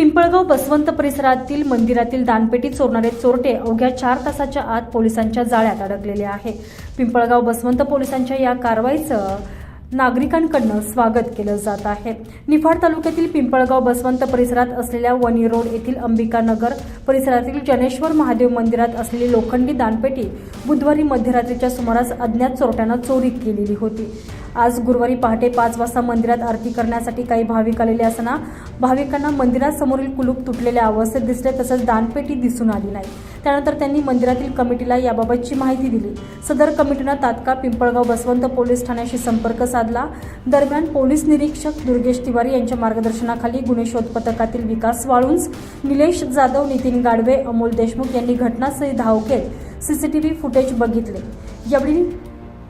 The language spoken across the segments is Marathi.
पिंपळगाव बसवंत परिसरातील मंदिरातील दानपेटी चोरणारे चोरटे अवघ्या चार तासाच्या आत पोलिसांच्या जाळ्यात अडकलेले आहे. पिंपळगाव बसवंत पोलिसांच्या या कारवाईचं नागरिकांकडनं स्वागत केलं जात आहे. निफाड तालुक्यातील पिंपळगाव बसवंत परिसरात असलेल्या वणी रोड येथील अंबिकानगर परिसरातील जनेश्वर महादेव मंदिरात असलेली लोखंडी दानपेटी बुधवारी मध्यरात्रीच्या सुमारास अज्ञात चोरट्यानं चोरी केलेली होती. आज गुरुवारी पहाटे पाच वाजता मंदिरात आरती करण्यासाठी काही भाविक आलेले असताना भाविकांना मंदिरासमोरील कुलूप तुटलेल्या अवस्थेत दिसले तसंच दानपेटी दिसून आली नाही. त्यानंतर त्यांनी मंदिरातील कमिटीला याबाबतची माहिती दिली. सदर कमिटीनं तात्काळ पिंपळगाव बसवंत पोलीस ठाण्याशी संपर्क साधला. दरम्यान पोलीस निरीक्षक दुर्गेश तिवारी यांच्या मार्गदर्शनाखाली गुन्हे शोध पथकातील विकास वाळुंज निलेश जाधव नितीन गाडवे अमोल देशमुख यांनी घटनास्थळी धाव घेत सीसीटीव्ही फुटेज बघितले. यावेळी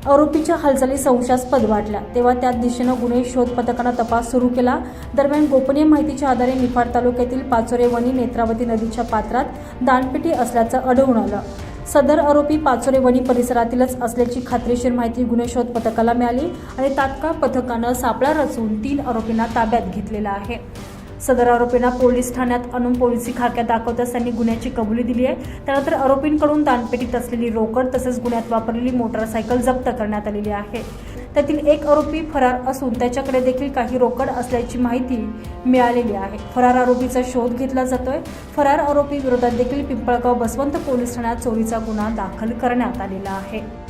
आरोपीच्या हालचाली संशयास्पद वाटल्या. तेव्हा त्या दिशेनं गुन्हे शोध पथकानं तपास सुरू केला. दरम्यान गोपनीय माहितीच्या आधारे निफाड तालुक्यातील पाचोरे वणी नेत्रावती नदीच्या पात्रात दानपेटी असल्याचं आढळून आलं. सदर आरोपी पाचोरे वणी परिसरातीलच असल्याची खात्रीशीर माहिती गुन्हे शोध पथकाला मिळाली आणि तात्काळ पथकानं सापळा रचून तीन आरोपींना ताब्यात घेतलेला आहे. सदर आरोपींना पोलीस ठाण्यात आणून पोलिसी खाक्यात दाखवताच त्यांनी गुन्ह्याची कबुली दिली आहे. त्यानंतर आरोपींकडून दानपेटीत असलेली रोकड तसेच गुन्ह्यात वापरलेली मोटारसायकल जप्त करण्यात आलेली आहे. त्यातील एक आरोपी फरार असून त्याच्याकडे देखील काही रोकड असल्याची माहिती मिळालेली आहे. फरार आरोपीचा शोध घेतला जातोय. फरार आरोपी विरोधात देखील पिंपळगाव बसवंत पोलीस ठाण्यात चोरीचा गुन्हा दाखल करण्यात आलेला आहे.